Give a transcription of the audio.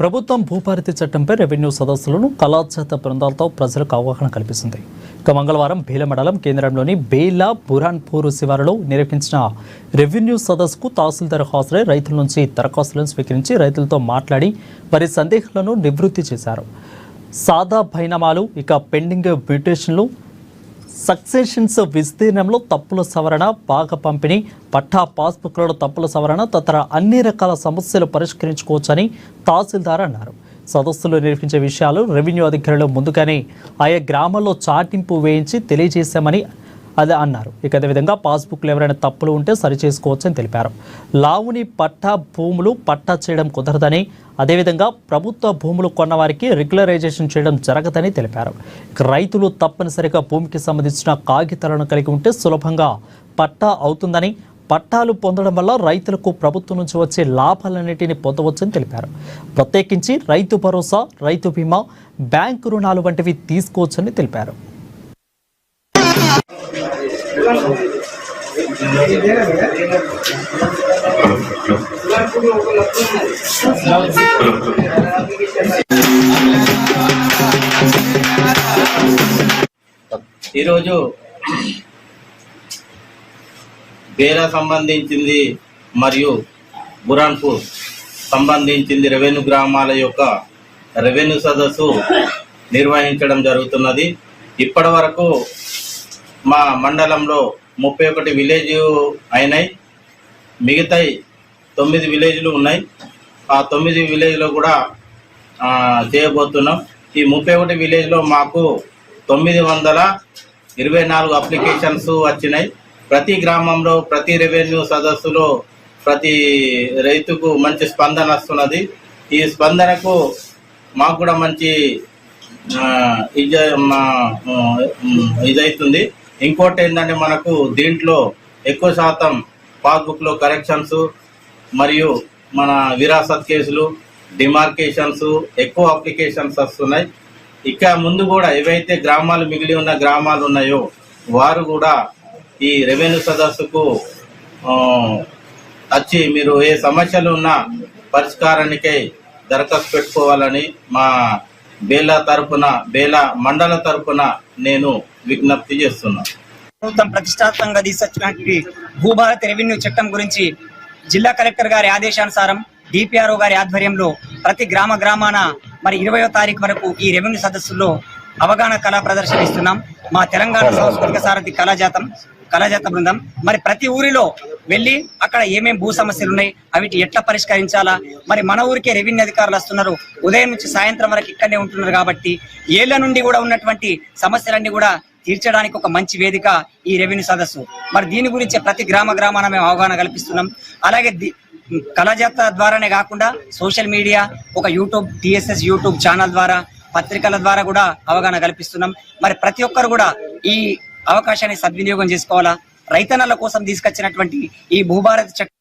ప్రభుత్వం భూభారతి చట్టంపై రెవెన్యూ సదస్సులను కళాచేత బృందాలతో ప్రజలకు అవగాహన కల్పిస్తుంది. ఇక మంగళవారం బేల మండలం కేంద్రంలోని బేలా బురాన్పూర్ శివారులో నిర్వహించిన రెవెన్యూ సదస్సుకు తహసీల్దార్ హాజరై రైతుల నుంచి దరఖాస్తులను స్వీకరించి రైతులతో మాట్లాడి వారి సందేహాలను నివృత్తి చేశారు. సాదా పరిణామాలు ఇక పెండింగ్ మ్యూటేషన్లు సక్సెషన్స్ విస్తీర్ణంలో తప్పుల సవరణ పాక పంపిణీ పట్టా పాస్బుక్లలో తప్పుల సవరణ తదితర అన్ని రకాల సమస్యలు పరిష్కరించుకోవచ్చని తహసీల్దార్ అన్నారు. సదస్సులు నిర్వహించే విషయాలు రెవెన్యూ అధికారులు ముందుగానే ఆయా గ్రామాల్లో చాటింపు వేయించి తెలియజేశామని అదే అన్నారు. ఇక అదేవిధంగా పాస్బుక్లు ఎవరైనా తప్పులు ఉంటే సరిచేసుకోవచ్చని తెలిపారు. లావుని పట్టా భూములు పట్టా చేయడం కుదరదని అదేవిధంగా ప్రభుత్వ భూములు కొన్న వారికి రెగ్యులరైజేషన్ చేయడం జరగదని తెలిపారు. రైతులు తప్పనిసరిగా భూమికి సంబంధించిన కాగితాలను కలిగి ఉంటే సులభంగా పట్టా అవుతుందని పట్టాలు పొందడం వల్ల రైతులకు ప్రభుత్వం నుంచి వచ్చే లాభాలన్నింటినీ పొందవచ్చని తెలిపారు. ప్రత్యేకించి రైతు భరోసా రైతు బీమా బ్యాంకు రుణాలు వంటివి తీసుకోవచ్చని తెలిపారు. ఈరోజు బేరా సంబంధించింది మరియు బురాన్పూర్ సంబంధించింది రెవెన్యూ గ్రామాల యొక్క రెవెన్యూ సదస్సు నిర్వహించడం జరుగుతున్నది. ఇప్పటి వరకు మా మండలంలో ముప్పై ఒకటి విలేజ్ అయినాయి. మిగతాయి తొమ్మిది విలేజ్లు ఉన్నాయి. ఆ తొమ్మిది విలేజ్లో కూడా చేయబోతున్నాం. ఈ ముప్పై ఒకటి విలేజ్లో మాకు తొమ్మిది వందల ఇరవై నాలుగు అప్లికేషన్స్ వచ్చినాయి. ప్రతి గ్రామంలో ప్రతి రెవెన్యూ సదస్సులో ప్రతి రైతుకు మంచి స్పందన వస్తున్నది. ఈ స్పందనకు మాకు కూడా మంచి ఇదవుతుంది ఇంకోటి ఏంటంటే మనకు దీంట్లో ఎక్కువ శాతం పాస్బుక్లో కరెక్షన్స్ మరియు మన విరాసత్ కేసులు డిమార్కేషన్స్ ఎక్కువ అప్లికేషన్స్ వస్తున్నాయి. ఇక ముందు కూడా ఏవైతే గ్రామాలు మిగిలి ఉన్న గ్రామాలు ఉన్నాయో వారు కూడా ఈ రెవెన్యూ సదస్సుకు వచ్చి మీరు ఏ సమస్యలు ఉన్నా పరిష్కారానికై దరఖాస్తు పెట్టుకోవాలని మా బేలా తరపున బేలా మండల తరపున నేను విజ్ఞప్తి చేస్తున్నాను ప్రభుత్వం ప్రతిష్టాత్మకంగా తీసుకొచ్చినటువంటి భూభారత్ రెవెన్యూ చట్టం గురించి జిల్లా కలెక్టర్ గారి ఆదేశానుసారం డిపిఆర్ఓ గారి ఆధ్వర్యంలో ప్రతి గ్రామ గ్రామాన మరి ఇరవయో తారీఖు వరకు ఈ రెవెన్యూ సదస్సులో అవగాహన కళా ప్రదర్శన ఇస్తున్నాం. మా తెలంగాణ సాంస్కృతిక సారథి కళాజాతం కళాజాత బృందం. మరి ప్రతి ఊరిలో వెళ్ళి అక్కడ ఏమేమి భూ సమస్యలు ఉన్నాయి అవిటి ఎట్లా పరిష్కరించాలా? మరి మన ఊరికే రెవెన్యూ అధికారులు వస్తున్నారు ఉదయం నుంచి సాయంత్రం వరకు ఇక్కడనే ఉంటున్నారు కాబట్టి ఏళ్ళ నుండి కూడా ఉన్నటువంటి సమస్యలన్నీ కూడా తీర్చడానికి ఒక మంచి వేదిక ఈ రెవెన్యూ సదస్సు. మరి దీని గురించి ప్రతి గ్రామ గ్రామాన మేము అవగాహన కల్పిస్తున్నాం. అలాగే కళాజాత ద్వారానే కాకుండా సోషల్ మీడియా ఒక యూట్యూబ్ టిఎస్ఎస్ యూట్యూబ్ ఛానల్ ద్వారా పత్రికల ద్వారా కూడా అవగాహన కల్పిస్తున్నాం. మరి ప్రతి ఒక్కరు కూడా ఈ అవకాశాన్ని సద్వినియోగం చేసుకోవాలా? రైతన్నల కోసం తీసుకొచ్చినటువంటి ఈ భూభారత్ చట్టం